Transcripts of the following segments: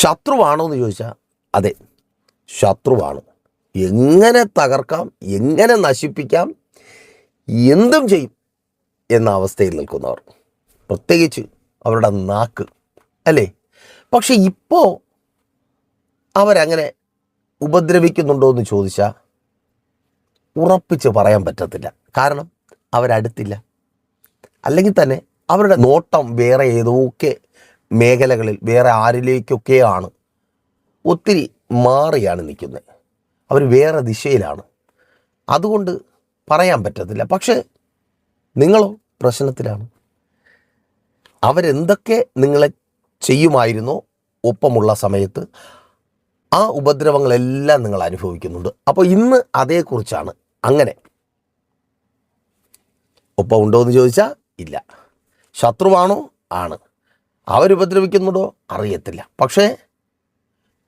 ശത്രുവാണോ എന്ന് ചോദിച്ചാൽ അതെ ശത്രുവാണ്. എങ്ങനെ തകർക്കാം എങ്ങനെ നശിപ്പിക്കാം എന്തും ചെയ്യും എന്ന അവസ്ഥയിൽ നിൽക്കുന്നവർ. പ്രത്യേകിച്ച് അവരുടെ നാക്ക് അല്ലേ? പക്ഷെ ഇപ്പോൾ അവരങ്ങനെ ഉപദ്രവിക്കുന്നുണ്ടോ എന്ന് ചോദിച്ചാൽ ഉറപ്പിച്ച് പറയാൻ പറ്റത്തില്ല. കാരണം അവരടുത്തില്ല. അല്ലെങ്കിൽ തന്നെ അവരുടെ നോട്ടം വേറെ ഏതൊക്കെ മേഖലകളിൽ വേറെ ആരിലേക്കൊക്കെയാണ് ഒത്തിരി മാറിയാണ് നിൽക്കുന്നത്. അവർ വേറെ ദിശയിലാണ്. അതുകൊണ്ട് പറയാൻ പറ്റത്തില്ല. പക്ഷേ നിങ്ങളോ പ്രശ്നത്തിലാണ്. അവരെന്തൊക്കെ നിങ്ങളെ ചെയ്യുമായിരുന്നോ ഒപ്പമുള്ള സമയത്ത് ആ ഉപദ്രവങ്ങളെല്ലാം നിങ്ങൾ അനുഭവിക്കുന്നുണ്ട്. അപ്പോൾ ഇന്ന് അതേക്കുറിച്ചാണ് അങ്ങനെ. ഒപ്പം ഉണ്ടോ എന്ന് ചോദിച്ചാൽ ഇല്ല. ശത്രുവാണോ? ആണ്. അവരുപദ്രവിക്കുന്നുണ്ടോ അറിയത്തില്ല. പക്ഷേ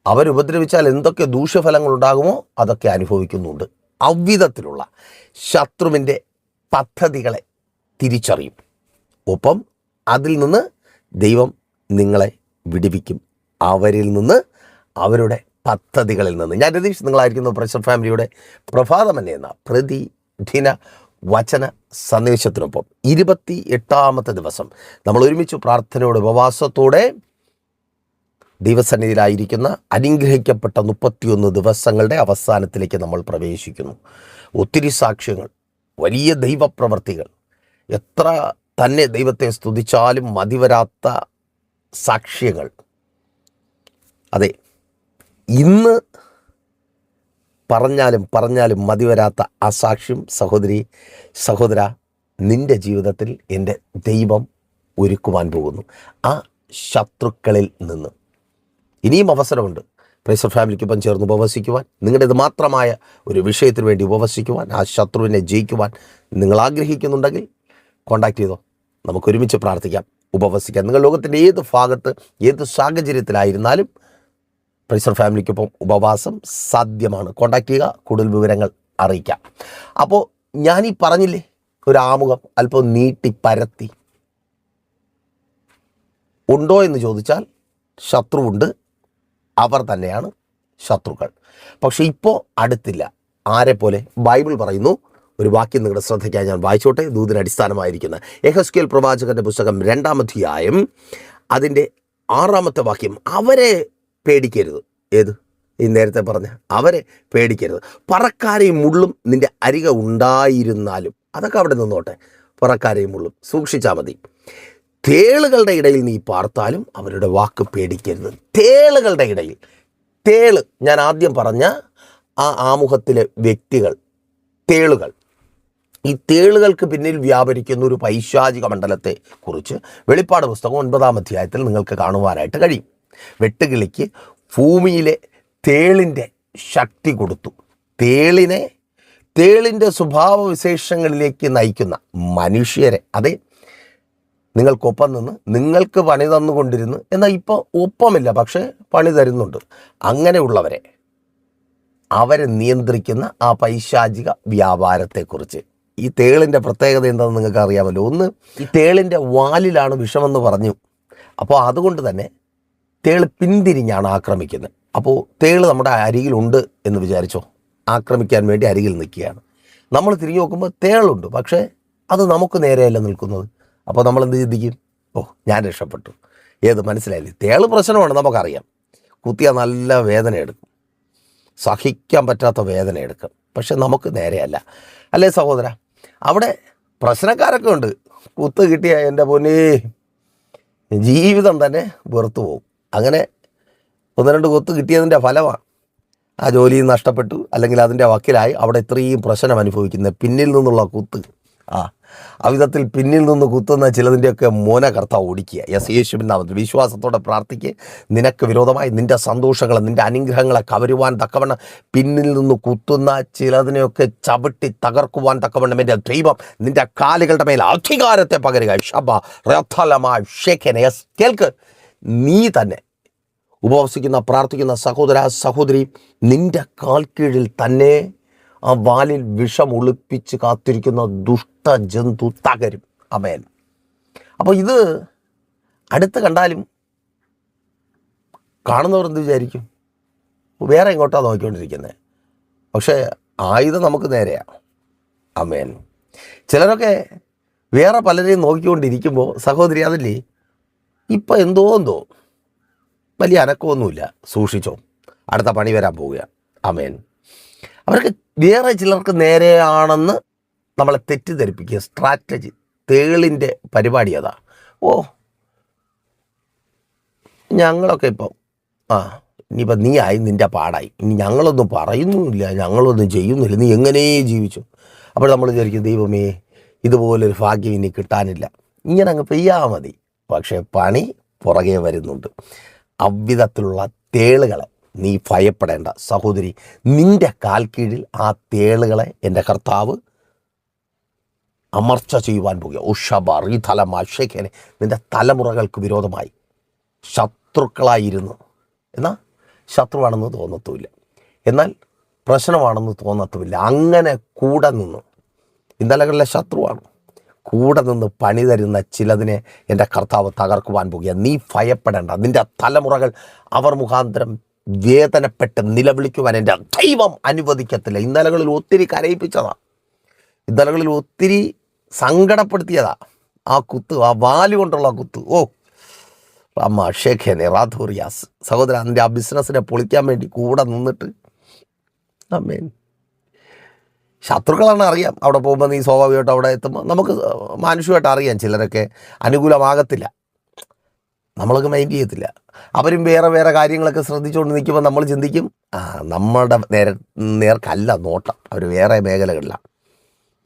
അവരുപദ്രവിച്ചാൽ എന്തൊക്കെ ദൂഷ്യഫലങ്ങൾ ഉണ്ടാകുമോ അതൊക്കെ അനുഭവിക്കുന്നുണ്ട്. അവിധത്തിലുള്ള ശത്രുവിന്റെ പദ്ധതികളെ തിരിച്ചറിയും. ഒപ്പം അതിൽ നിന്ന് ദൈവം നിങ്ങളെ വിടിവിക്കും. അവരിൽ നിന്ന് അവരുടെ പദ്ധതികളിൽ നിന്ന്. ഞാൻ രതീഷ് നിങ്ങളായിരിക്കുന്നു പ്രഷർ ഫാമിലിയുടെ പ്രഭാതമന്നെ എന്ന? പ്രതിദിന വചന സന്ദേശത്തിനൊപ്പം. ഇരുപത്തി എട്ടാമത്തെ ദിവസം നമ്മൾ ഒരുമിച്ച് പ്രാർത്ഥനയോട് ഉപവാസത്തോടെ ദൈവസന്നിധിയിലായിരിക്കുന്ന അനുഗ്രഹിക്കപ്പെട്ട മുപ്പത്തിയൊന്ന് ദിവസങ്ങളുടെ അവസാനത്തിലേക്ക് നമ്മൾ പ്രവേശിക്കുന്നു. ഒത്തിരി സാക്ഷ്യങ്ങൾ വലിയ ദൈവപ്രവർത്തികൾ എത്ര തന്നെ ദൈവത്തെ സ്തുതിച്ചാലും മതിവരാത്ത സാക്ഷ്യങ്ങൾ. അതെ ഇന്ന് പറഞ്ഞാലും പറഞ്ഞാലും മതിവരാത്ത ആ സാക്ഷ്യം സഹോദരി സഹോദര നിന്റെ ജീവിതത്തിൽ എന്റെ ദൈവം ഒരുക്കുവാൻ പോകുന്നു. ആ ശത്രുക്കളിൽ നിന്ന്. ഇനിയും അവസരമുണ്ട്. പ്രൈസർ ഫാമിലിക്കൊപ്പം ചേർന്ന് ഉപവസിക്കുവാൻ നിങ്ങളുടേത് മാത്രമായ ഒരു വിഷയത്തിന് വേണ്ടി ഉപവസിക്കുവാൻ ആ ശത്രുവിനെ ജയിക്കുവാൻ നിങ്ങൾ ആഗ്രഹിക്കുന്നുണ്ടെങ്കിൽ കോണ്ടാക്ട് ചെയ്തോ. നമുക്കൊരുമിച്ച് പ്രാർത്ഥിക്കാം ഉപവസിക്കാം. നിങ്ങൾ ലോകത്തിന്റെ ഏത് ഭാഗത്ത് ഏത് സാഹചര്യത്തിലായിരുന്നാലും പ്രൈസർ ഫാമിലിക്കൊപ്പം ഉപവാസം സാധ്യമാണ്. കോണ്ടാക്ട് ചെയ്യുക കൂടുതൽ വിവരങ്ങൾ അറിയിക്കാം. അപ്പോൾ ഞാനീ പറഞ്ഞില്ലേ ഒരു ആമുഖം അല്പം നീട്ടി പരത്തി. ഉണ്ടോ എന്ന് ചോദിച്ചാൽ ശത്രുവുണ്ട് അവർ തന്നെയാണ് ശത്രുക്കൾ. പക്ഷെ ഇപ്പോൾ അടുത്തില്ല. ആരെ പോലെ? ബൈബിൾ പറയുന്നു ഒരു വാക്യം നിങ്ങളുടെ ശ്രദ്ധയ്ക്കായി ഞാൻ വായിച്ചോട്ടെ. ദൂതിന് അടിസ്ഥാനമായിരിക്കുന്ന എഹസ്കേൽ പ്രവാചകന്റെ പുസ്തകം രണ്ടാമധ്യായം അതിന്റെ ആറാമത്തെ വാക്യം അവരെ പേടിക്കരുത്. ഏത്? ഈ നേരത്തെ പറഞ്ഞ അവരെ പേടിക്കരുത്. പറക്കാരെയും മുള്ളും നിന്റെ അരിക ഉണ്ടായിരുന്നാലും അതൊക്കെ അവിടെ നിന്നോട്ടെ. പറക്കാരെയും മുള്ളും സൂക്ഷിച്ചാൽ മതി. തേളുകളുടെ ഇടയിൽ നീ പാർത്താലും അവരുടെ വാക്ക് പേടിക്കരുത്. തേളുകളുടെ ഇടയിൽ. തേൾ ഞാൻ ആദ്യം പറഞ്ഞ ആ ആമുഖത്തിലെ വ്യക്തികൾ തേളുകൾ. ഈ തേളുകൾക്ക് പിന്നിൽ വ്യാപരിക്കുന്ന ഒരു പൈശാചിക മണ്ഡലത്തെ കുറിച്ച് വെളിപ്പാട് പുസ്തകം ഒൻപതാം അധ്യായത്തിൽ നിങ്ങൾക്ക് കാണുവാനായിട്ട് കഴിയും. വെട്ടുകിളിക്ക് ഭൂമിയിലെ തേളിന്റെ ശക്തി കൊടുത്തു. തേളിനെ തേളിന്റെ സ്വഭാവ വിശേഷങ്ങളിലേക്ക് നയിക്കുന്ന മനുഷ്യരെ. അതെ നിങ്ങൾക്കൊപ്പം നിന്ന് നിങ്ങൾക്ക് പണി തന്നുകൊണ്ടിരുന്നു. എന്നാൽ ഇപ്പോൾ ഒപ്പമില്ല പക്ഷേ പണി തരുന്നുണ്ട്. അങ്ങനെയുള്ളവരെ അവരെ നിയന്ത്രിക്കുന്ന ആ പൈശാചിക വ്യാപാരത്തെക്കുറിച്ച്. ഈ തേളിന്റെ പ്രത്യേകത എന്താണെന്ന് നിങ്ങൾക്ക് അറിയാമല്ലോ ഒന്ന് ഈ തേളിന്റെ വാലിലാണ് വിഷമെന്ന് പറഞ്ഞു. അപ്പോൾ അതുകൊണ്ട് തന്നെ തേൾ പിന്തിരിഞ്ഞാണ് ആക്രമിക്കുന്നത്. അപ്പോൾ തേൾ നമ്മുടെ അരികിലുണ്ട് എന്ന് വിചാരിച്ചോ? ആക്രമിക്കാൻ വേണ്ടി അരികിൽ നിൽക്കുകയാണ്. നമ്മൾ തിരിഞ്ഞു നോക്കുമ്പോൾ തേളുണ്ട്. പക്ഷേ അത് നമുക്ക് നേരെയല്ല നിൽക്കുന്നത്. അപ്പോൾ നമ്മൾ എന്ത് ചിന്തിക്കും? ഓ ഞാൻ രക്ഷപ്പെട്ടു. ഏത് മനസ്സിലായില്ലേ? തേൾ പ്രശ്നമാണ് നമുക്കറിയാം. കുത്തിയാൽ നല്ല വേദന എടുക്കും. സഹിക്കാൻ പറ്റാത്ത വേദന എടുക്കും. പക്ഷെ നമുക്ക് നേരെയല്ല. അല്ലേ സഹോദര? അവിടെ പ്രശ്നക്കാരൊക്കെ ഉണ്ട്. കുത്ത് കിട്ടിയ എന്റെ പൊന്നേ ജീവിതം തന്നെ വെറുത്തു പോകും. അങ്ങനെ ഒന്ന് രണ്ട് കൊത്ത് കിട്ടിയതിന്റെ ഫലമാണ്. ആ ജോലി നഷ്ടപ്പെട്ടു അല്ലെങ്കിൽ അതിന്റെ വക്കിലായി അവിടെ ഇത്രയും പ്രശ്നം അനുഭവിക്കുന്നത് പിന്നിൽ നിന്നുള്ള കുത്ത്. ആ അവിധത്തിൽ പിന്നിൽ നിന്ന് കുത്തുന്ന ചിലതിന്റെയൊക്കെ മോന കർത്താവ് ഓടിക്കുക. യെസ് യേശുവിൻ വിശ്വാസത്തോടെ പ്രാർത്ഥിക്ക്. നിനക്ക് വിരോധമായി നിന്റെ സന്തോഷങ്ങളെ നിന്റെ അനുഗ്രഹങ്ങളെ കവരുവാൻ തക്കവണ്ണം പിന്നിൽ നിന്ന് കുത്തുന്ന ചിലതിനെയൊക്കെ ചവിട്ടി തകർക്കുവാൻ തക്കവണ്ണം എന്റെ ദൈവം നിന്റെ കാലുകളുടെ മേൽ അധികാരത്തെ പകരുക. ഷബ റഥലമായ ഷേഖനെ യെസ് കേൾക്ക്. നീ തന്നെ ഉപവസിക്കുന്ന പ്രാർത്ഥിക്കുന്ന സഹോദര സഹോദരി നിന്റെ കാൽ കീഴിൽ തന്നെ ആ വാലിൽ വിഷം ഒളിപ്പിച്ച് കാത്തിരിക്കുന്ന ദുഷ്ട ജന്തു തകരും. അമേൻ അപ്പോൾ ഇത് അടുത്ത് കണ്ടാലും കാണുന്നവർ എന്ത് വിചാരിക്കും? വേറെ എങ്ങോട്ടാണ് നോക്കിക്കൊണ്ടിരിക്കുന്നത് പക്ഷേ ആയുധം നമുക്ക് നേരെയാണ് അമേൻ ചിലരൊക്കെ വേറെ പലരെയും നോക്കിക്കൊണ്ടിരിക്കുമ്പോൾ സഹോദരി അതല്ലേ? ഇപ്പം എന്തോ എന്തോ വലിയ അനക്കമൊന്നുമില്ല. സൂക്ഷിച്ചോ. അടുത്ത പണി വരാൻ പോവുകയാണ്. അമേൻ അവർക്ക് വേറെ ചിലർക്ക് നേരെയാണെന്ന് നമ്മളെ തെറ്റിദ്ധരിപ്പിക്കുക. സ്ട്രാറ്റജി തേളിന്റെ പരിപാടി അതാ. ഓ. ഞങ്ങളൊക്കെ ഇപ്പം ആ ഇനിയിപ്പം നീ ആയി നിന്റെ പാടായി. ഇനി ഞങ്ങളൊന്നും പറയുന്നുമില്ല ഞങ്ങളൊന്നും ചെയ്യുന്നില്ല. നീ എങ്ങനെ ജീവിച്ചു. അപ്പോൾ നമ്മൾ വിചാരിക്കും ദൈവമേ ഇതുപോലൊരു ഭാഗ്യം ഇനി കിട്ടാനില്ല. ഇങ്ങനെ അങ്ങ് പെയ്യാ മതി. പക്ഷേ പണി പുറകെ വരുന്നുണ്ട്. അவ்விധത്തിലുള്ള തേളുകളെ നീ ഭയപ്പെടേണ്ട. സഹോദരി നിന്റെ കാൽ കീഴിൽ ആ തേളുകളെ എന്റെ കർത്താവ് അമർച്ച ചെയ്യുവാൻ പോകുക. ഉഷബർ ഈ തലമ ഷേഖനെ നിന്റെ തലമുറകൾക്ക് വിരോധമായി ശത്രുക്കളായിരുന്നു. എന്നാൽ ശത്രുവാണെന്ന് തോന്നത്തുമില്ല. എന്നാൽ പ്രശ്നമാണെന്ന് തോന്നത്തുമില്ല. അങ്ങനെ കൂടെ നിന്ന്. ഇന്നലകളിലെ ശത്രുവാണ്. കൂടെ നിന്ന് പണി തരുന്ന ചിലതിനെ എന്റെ കർത്താവ് തകർക്കുവാൻ പോകുക നീ ഭയപ്പെടേണ്ട. നിന്റെ തലമുറകൾ അവർ മുഖാന്തരം വേദനപ്പെട്ട് നിലവിളിക്കുവാൻ എന്റെ ദൈവം അനുവദിക്കത്തില്ല. ഇന്നലകളിൽ ഒത്തിരി കരയിപ്പിച്ചതാ. ഇന്നലകളിൽ ഒത്തിരി സങ്കടപ്പെടുത്തിയതാ. ആ കുത്ത് ആ വാൽ കൊണ്ടുള്ള കുത്ത്. ഓ അമ്മ ഷേഖേനെ റാധൂറിയാസ് സഹോദരൻ അതിന്റെ ആ ബിസിനസ്സിനെ പൊളിക്കാൻ വേണ്ടി കൂടെ നിന്നിട്ട്. അമ്മേൻ ശത്രുക്കളാണ് അറിയാം. അവിടെ പോകുമ്പോൾ നീ സ്വാഭാവികമായിട്ട് അവിടെ എത്തുമ്പോൾ നമുക്ക് മാനുഷികമായിട്ട് അറിയാം ചിലരൊക്കെ അനുകൂലമാകത്തില്ല. നമ്മളൊക്കെ മൈൻഡ് ചെയ്യത്തില്ല. അവരും വേറെ വേറെ കാര്യങ്ങളൊക്കെ ശ്രദ്ധിച്ചുകൊണ്ട് നിൽക്കുമ്പോൾ നമ്മൾ ചിന്തിക്കും ആ നമ്മുടെ നേര നേർക്കല്ല നോട്ടം. അവർ വേറെ മേഖലകളിലാണ്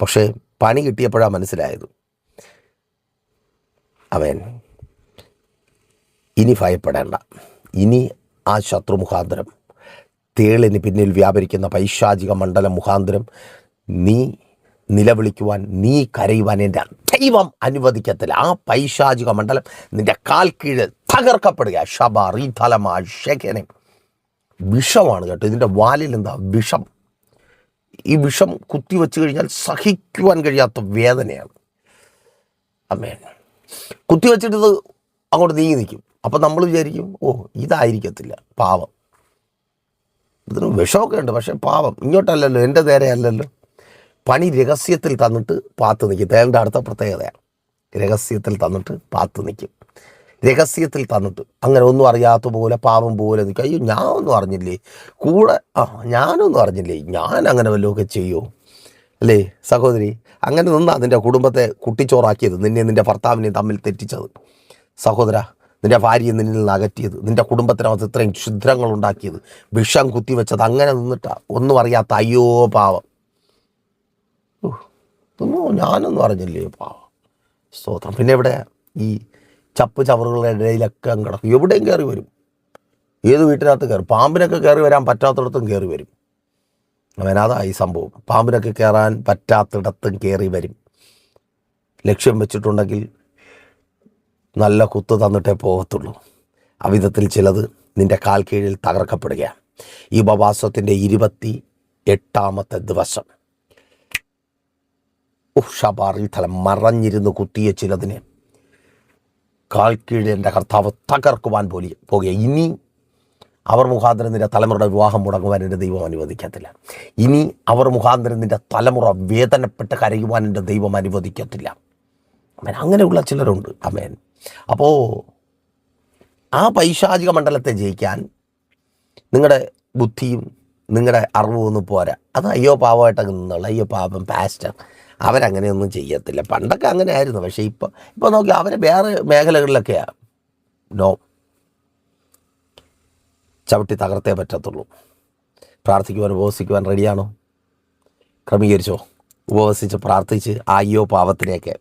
പക്ഷേ പണി കിട്ടിയപ്പോഴാണ് മനസ്സിലായത്. അവൻ ഇനി ഭയപ്പെടേണ്ട. ഇനി ആ ശത്രു മുഖാന്തരം തേളിന് പിന്നിൽ വ്യാപരിക്കുന്ന പൈശാചിക മണ്ഡലം മുഖാന്തരം നീ നിലവിളിക്കുവാൻ നീ കരയുവാൻ എന്റെ ദൈവം അനുവദിക്കത്തില്ല. ആ പൈശാചിക മണ്ഡലം നിന്റെ കാൽ കീഴിൽ തകർക്കപ്പെടുക ഷബ തലമാ ഷെഖനെ വിഷമാണ് കേട്ടോ. ഇതിന്റെ വാലിൽ എന്താ? വിഷം. ഈ വിഷം കുത്തിവെച്ച് കഴിഞ്ഞാൽ സഹിക്കുവാൻ കഴിയാത്ത വേദനയാണ്. അമ്മേ. കുത്തിവെച്ചിട്ട് ഇത് അങ്ങോട്ട് നീങ്ങി നിൽക്കും. അപ്പം നമ്മൾ വിചാരിക്കും ഓ ഇതായിരിക്കത്തില്ല. പാവം. ഇതിന് വിഷമൊക്കെ ഉണ്ട് പക്ഷേ പാവം. ഇങ്ങോട്ടല്ലല്ലോ എന്റെ നേരെ അല്ലല്ലോ. പണി രഹസ്യത്തിൽ തന്നിട്ട് പാത്ത് നിൽക്കും തേലിന്റെ അടുത്ത പ്രത്യേകതയാണ്. രഹസ്യത്തിൽ തന്നിട്ട് പാത്ത് നിൽക്കും രഹസ്യത്തിൽ തന്നിട്ട് അങ്ങനെ ഒന്നും അറിയാത്ത പോലെ പാവം പോലെ നിൽക്കും അയ്യോ ഞാൻ ഒന്നും അറിഞ്ഞില്ലേ? കൂടെ ആ ഞാനൊന്നും അറിഞ്ഞില്ലേ? ഞാൻ അങ്ങനെ വല്ലതുമൊക്കെ ചെയ്യുമോ അല്ലേ സഹോദരി? അങ്ങനെ നിന്നാ നിന്റെ കുടുംബത്തെ കുട്ടിച്ചോറാക്കിയത്. നിന്നെ നിന്റെ ഭർത്താവിനെ തമ്മിൽ തെറ്റിച്ചത്. സഹോദര നിന്റെ ഭാര്യയെ നിന്നിൽ നിന്ന് അകറ്റിയത്. നിന്റെ കുടുംബത്തിനകത്ത് ഇത്രയും ക്ഷുദ്രങ്ങൾ ഉണ്ടാക്കിയത് വിഷം കുത്തിവെച്ചത്. അങ്ങനെ നിന്നിട്ടാ ഒന്നും അറിയാത്ത അയ്യോ പാവം. ഇതൊന്നും ഞാനൊന്നും അറിഞ്ഞില്ലേ പാവം. സ്തോത്രം. പിന്നെ ഇവിടെ ഈ ചപ്പ് ചവറുകളുടെ ഇടയിലൊക്കെ അങ്ങ് കിടക്കും. എവിടെയും കയറി വരും. ഏത് വീട്ടിനകത്ത് കയറും. പാമ്പിനൊക്കെ കയറി വരാൻ പറ്റാത്തിടത്തും കയറി വരും. അവനതാ ഈ സംഭവം. പാമ്പിനൊക്കെ കയറാൻ പറ്റാത്തിടത്തും കയറി വരും. ലക്ഷ്യം വെച്ചിട്ടുണ്ടെങ്കിൽ നല്ല കുത്ത് തന്നിട്ടേ പോകത്തുള്ളൂ. അവിധത്തിൽ ചിലത് നിന്റെ കാൽ കീഴിൽ തകർക്കപ്പെടുകയാണ്. ഈ ഉപവാസത്തിന്റെ ഇരുപത്തി എട്ടാമത്തെ ദിവസം. ഉഷബാറിൽ തല മറഞ്ഞിരുന്ന് കുത്തിയ ചിലതിനെ. കാൽ കീഴിൽ എന്റെ കർത്താവ് തകർക്കുവാൻ പോലി പോകുക. ഇനി അവർ മുഖാന്തരം നിന്റെ തലമുറയുടെ വിവാഹം മുടങ്ങുവാൻ എന്റെ ദൈവം അനുവദിക്കത്തില്ല. ഇനി അവർ മുഖാന്തരം നിന്റെ തലമുറ വേദനപ്പെട്ട് കരയുവാൻ എന്റെ ദൈവം അനുവദിക്കത്തില്ല. അമേൻ. അങ്ങനെയുള്ള ചിലരുണ്ട്. അമേൻ. അപ്പോൾ ആ പൈശാചിക മണ്ഡലത്തെ ജയിക്കാൻ നിങ്ങളുടെ ബുദ്ധിയും നിങ്ങളുടെ അറിവും ഒന്നും പോരാ. അത് അയ്യോ പാവമായിട്ടൊക്കെ നിന്നുള്ള അയ്യോ പാപം പാസ്റ്റർ അവരങ്ങനെയൊന്നും ചെയ്യത്തില്ല. പണ്ടൊക്കെ അങ്ങനെ ആയിരുന്നു പക്ഷേ ഇപ്പോൾ ഇപ്പോൾ നോക്കി അവർ വേറെ മേഖലകളിലൊക്കെയാണ് നോ. ചവിട്ടി തകർത്തേ പറ്റത്തുള്ളൂ. പ്രാർത്ഥിക്കുവാൻ ഉപവസിക്കുവാൻ റെഡിയാണോ? ക്രമീകരിച്ചോ? ഉപവസിച്ച് പ്രാർത്ഥിച്ച് ആയ്യോ പാവത്തിനെയൊക്കെ.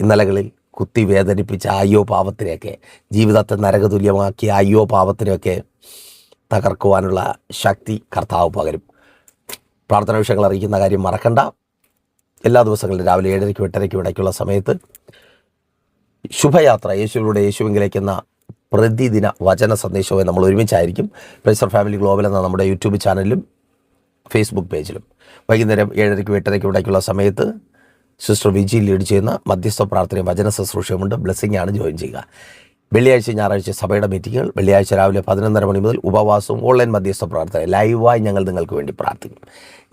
ഇന്നലകളിൽ കുത്തി വേദനിപ്പിച്ച ആയ്യോ പാവത്തിനെയൊക്കെ. ജീവിതത്തെ നരകതുല്യമാക്കിയ ആ അയ്യോ പാവത്തിനെയൊക്കെ തകർക്കുവാനുള്ള ശക്തി കർത്താവ് പകരും. പ്രാർത്ഥന വിഷയങ്ങൾ അറിയിക്കുന്ന കാര്യം മറക്കണ്ട. എല്ലാ ദിവസങ്ങളിലും രാവിലെ ഏഴരയ്ക്കും എട്ടരയ്ക്കും ഇടയ്ക്കുള്ള സമയത്ത് ശുഭയാത്ര യേശുവിലൂടെ യേശുവിങ്കിലേക്ക് എന്ന പ്രതിദിന വചന സന്ദേശവുമായി നമ്മൾ ഒരുമിച്ചായിരിക്കും. പ്രൈസർ ഫാമിലി ഗ്ലോബൽ എന്ന നമ്മുടെ യൂട്യൂബ് ചാനലിലും ഫേസ്ബുക്ക് പേജിലും. വൈകുന്നേരം ഏഴരയ്ക്കും എട്ടരയ്ക്കും ഇടയ്ക്കുള്ള സമയത്ത് സിസ്റ്റർ വിജി ലീഡ് ചെയ്യുന്ന മധ്യസ്ഥ പ്രാർത്ഥനയും വചന ശുശ്രൂഷയുമുണ്ട്. ബ്ലെസ്സിംഗ് ആണ് ജോയിൻ ചെയ്യുക. വെള്ളിയാഴ്ച ഞായറാഴ്ച സഭയുടെ മീറ്റിങ്ങുകൾ. വെള്ളിയാഴ്ച രാവിലെ പതിനൊന്നര മണി മുതൽ ഉപവാസവും ഓൺലൈൻ മധ്യസ്ഥ പ്രാർത്ഥന ലൈവായി ഞങ്ങൾ നിങ്ങൾക്ക് വേണ്ടി പ്രാർത്ഥിക്കും.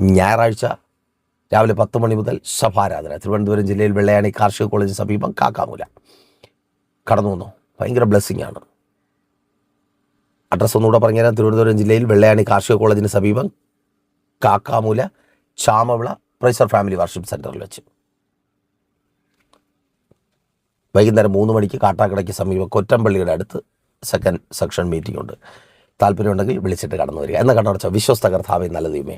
ഞായറാഴ്ച രാവിലെ പത്ത് മണി മുതൽ സഭാരാധന. തിരുവനന്തപുരം ജില്ലയിൽ വെള്ളയാണി കാർഷിക കോളേജ് സമീപം കാക്കാമൂല. കടന്നു വന്നു. ഭയങ്കര ബ്ലെസ്സിങ് ആണ്. അഡ്രസ്സ് ഒന്നുകൂടെ പറഞ്ഞുതരാം. തിരുവനന്തപുരം ജില്ലയിൽ വെള്ളയാണി കാർഷിക കോളേജിന് സമീപം Kakkamoola Chamavila praiser family worship സെന്ററിൽ വെച്ച്. വൈകുന്നേരം മൂന്ന് മണിക്ക് കാട്ടാക്കടയ്ക്ക് സമീപം കൊറ്റമ്പള്ളിയുടെ അടുത്ത് സെക്കൻഡ് സെക്ഷൻ മീറ്റിംഗ് ഉണ്ട്. താല്പര്യമുണ്ടെങ്കിൽ വിളിച്ചിട്ട് കടന്നു വരിക. എന്ന കണ്ണടച്ച വിശ്വസ്ത കർത്താവെ നല്ല ദൈവമേ.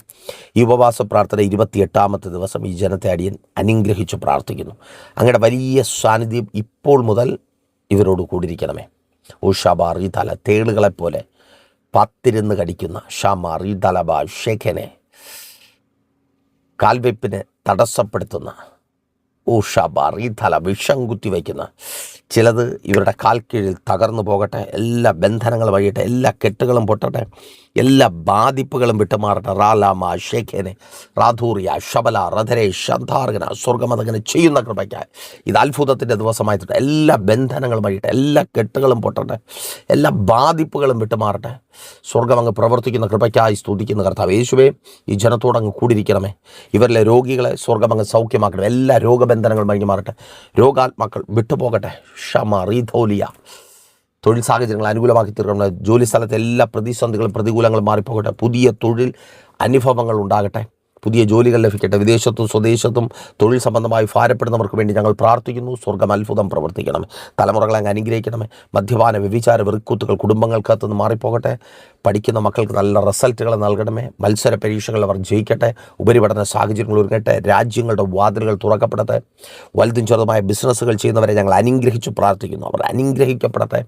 ഈ ഉപവാസ പ്രാർത്ഥന ഇരുപത്തിയെട്ടാമത്തെ ദിവസം ഈ ജനത്തെ അടിയൻ അനുഗ്രഹിച്ചു പ്രാർത്ഥിക്കുന്നു. അങ്ങയുടെ വലിയ സാന്നിധ്യം ഇപ്പോൾ മുതൽ ഇവരോട് കൂടിയിരിക്കണമേ. ഓ ഈ തല തേളുകളെപ്പോലെ പത്തിരുന്ന് കടിക്കുന്ന ഷമ റീതലബ ഷെഖനെ കാൽവെപ്പിനെ തടസ്സപ്പെടുത്തുന്ന ഊഷബ തല വിഷം കുത്തി വയ്ക്കുന്ന. ചിലത് ഇവരുടെ കാൽ കീഴിൽ തകർന്നു പോകട്ടെ എല്ലാ ബന്ധനങ്ങളും വഴിയട്ടെ എല്ലാ കെട്ടുകളും പൊട്ടട്ടെ. എല്ലാ ബാധിപ്പുകളും വിട്ടുമാറട്ടെ. റാലാമ ഷേഖേനെ റാധൂറിയ ഷബല റധരെ ശന്താർഗന സ്വർഗമതങ്ങനെ ചെയ്യുന്ന കൃപയ്ക്കായി. ഇത് അത്ഭുതത്തിന്റെ ദിവസമായിട്ടുണ്ട് എല്ലാ ബന്ധനങ്ങളും വഴിയട്ടെ എല്ലാ കെട്ടുകളും പൊട്ടട്ടെ എല്ലാ ബാധിപ്പുകളും വിട്ടുമാറട്ടെ. സ്വർഗം അങ്ങ് പ്രവർത്തിക്കുന്ന കൃപയ്ക്കായി സ്തുതിക്കുന്ന കർത്താവ് യേശുവേ. ഈ ജനത്തോട് അങ്ങ് കൂടിയിരിക്കണമേ. ഇവരിലെ രോഗികളെ സ്വർഗം അങ്ങ് സൗഖ്യമാക്കണം എല്ലാ രോഗബന്ധനങ്ങളും വഴിഞ്ഞു മാറട്ടെ. രോഗാത്മാക്കൾ വിട്ടുപോകട്ടെ. ഷമ റീധോലിയ തൊഴിൽ സാഹചര്യങ്ങൾ അനുകൂലമാക്കി തീർക്കണം. ജോലി സ്ഥലത്തെ എല്ലാ പ്രതിസന്ധികളും പ്രതികൂലങ്ങളും മാറിപ്പോകട്ടെ. പുതിയ തൊഴിൽ അനുഭവങ്ങൾ ഉണ്ടാകട്ടെ. പുതിയ ജോലികൾ ലഭിക്കട്ടെ. വിദേശത്തും സ്വദേശത്തും തൊഴിൽ സംബന്ധമായി ഭാരപ്പെടുന്നവർക്ക് വേണ്ടി ഞങ്ങൾ പ്രാർത്ഥിക്കുന്നു. സ്വർഗം അത്ഭുതം പ്രവർത്തിക്കണം. തലമുറകളെ അങ്ങ് അനുഗ്രഹിക്കണമേ. മദ്യപാന വ്യഭിചാര വെറുക്കൂത്തുകൾ കുടുംബങ്ങൾക്കകത്ത് നിന്ന് മാറിപ്പോകട്ടെ. പഠിക്കുന്ന മക്കൾക്ക് നല്ല റിസൾട്ടുകൾ നൽകണമേ. മത്സര പരീക്ഷകൾ അവർ ജയിക്കട്ടെ. ഉപരിപഠന സാഹചര്യങ്ങൾ ഒരുങ്ങട്ടെ. രാജ്യങ്ങളുടെ വാതിലുകൾ തുറക്കപ്പെടട്ടെ. വലുതും ചെറുതുമായ ബിസിനസ്സുകൾ ചെയ്യുന്നവരെ ഞങ്ങൾ അനുഗ്രഹിച്ചു പ്രാർത്ഥിക്കുന്നു. അവർ അനുഗ്രഹിക്കപ്പെടട്ടെ.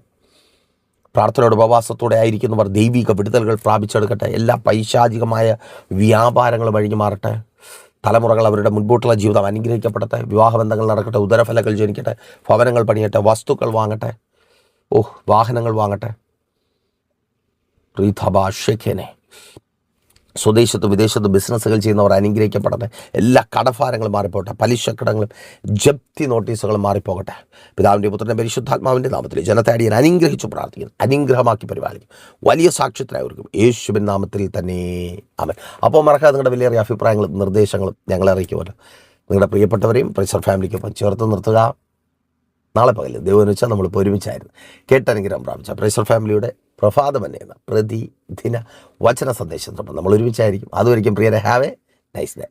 പ്രാർത്ഥനയുടെ ഉപവാസത്തോടെ ആയിരിക്കുന്നവർ ദൈവിക വിടുതലുകൾ പ്രാപിച്ചെടുക്കട്ടെ. എല്ലാ പൈശാചികമായ വ്യാപാരങ്ങളും വഴിഞ്ഞു മാറട്ടെ. തലമുറകൾ അവരുടെ മുൻപോട്ടുള്ള ജീവിതം അനുഗ്രഹിക്കപ്പെടട്ടെ. വിവാഹബന്ധങ്ങൾ നടക്കട്ടെ ഉദരഫലങ്ങൾ ജനിക്കട്ടെ ഭവനങ്ങൾ പണിയട്ടെ വസ്തുക്കൾ വാങ്ങട്ടെ. ഓഹ് വാഹനങ്ങൾ വാങ്ങട്ടെ. സ്വദേശത്തും വിദേശത്തും ബിസിനസ്സുകൾ ചെയ്യുന്നവർ അനുഗ്രഹിക്കപ്പെടട്ടെ. എല്ലാ കടഭാരങ്ങളും മാറിപ്പോകട്ടെ. പലിശക്കടങ്ങളും ജപ്തി നോട്ടീസുകളും മാറിപ്പോകട്ടെ. പിതാവിന്റെ പുത്രന്റെ പരിശുദ്ധാത്മാവിന്റെ നാമത്തിൽ ജനത്തെ അടിയൻ അനുഗ്രഹിച്ചു പ്രാർത്ഥിക്കുന്നു. അനുഗ്രഹമാക്കി പരിപാലിക്കും. വലിയ സാക്ഷ്യത്തിലായിരിക്കും യേശുവിൻ നാമത്തിൽ തന്നെ. അവൻ അപ്പോൾ മറക്കാതെ നിങ്ങളുടെ വിലയേറിയ അഭിപ്രായങ്ങളും നിർദ്ദേശങ്ങളും ഞങ്ങളെ അറിയിക്കുമല്ലോ. നിങ്ങളുടെ പ്രിയപ്പെട്ടവരെയും പ്രഷർ ഫാമിലിക്കൊപ്പം ചേർത്ത് നിർത്തുക. നാളെ പകൽ ദൈവം വെച്ചാൽ നമ്മളിപ്പോൾ ഒരുമിച്ചായിരുന്നു. കേട്ടനുഗ്രഹം പ്രാപിച്ച പ്രൈസർ ഫാമിലിയുടെ പ്രഭാതം എന്ന പ്രതിദിന വചന സന്ദേശത്തോടൊപ്പം നമ്മൾ ഒരുമിച്ചായിരിക്കും. അതുവരിക്കും പ്രിയരെ have a nice day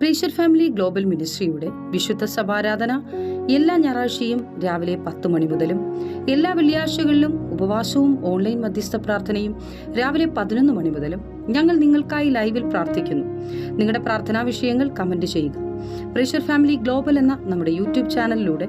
pressure family global മിനിസ്ട്രിയുടെ വിശുദ്ധ സഭാരാധന എല്ലാ ഞായറാഴ്ചയും രാവിലെ പത്ത് മണി മുതലും എല്ലാ വെള്ളിയാഴ്ചകളിലും ഉപവാസവും ഓൺലൈൻ മധ്യസ്ഥ പ്രാർത്ഥനയും രാവിലെ പതിനൊന്ന് മണി മുതലും ഞങ്ങൾ നിങ്ങൾക്കായി ലൈവിൽ പ്രാർത്ഥിക്കുന്നു. നിങ്ങളുടെ പ്രാർത്ഥനാ വിഷയങ്ങൾ കമന്റ് ചെയ്യുക. പ്രീഷർ ഫാമിലി ഗ്ലോബൽ എന്ന നമ്മുടെ യൂട്യൂബ് ചാനലിലൂടെ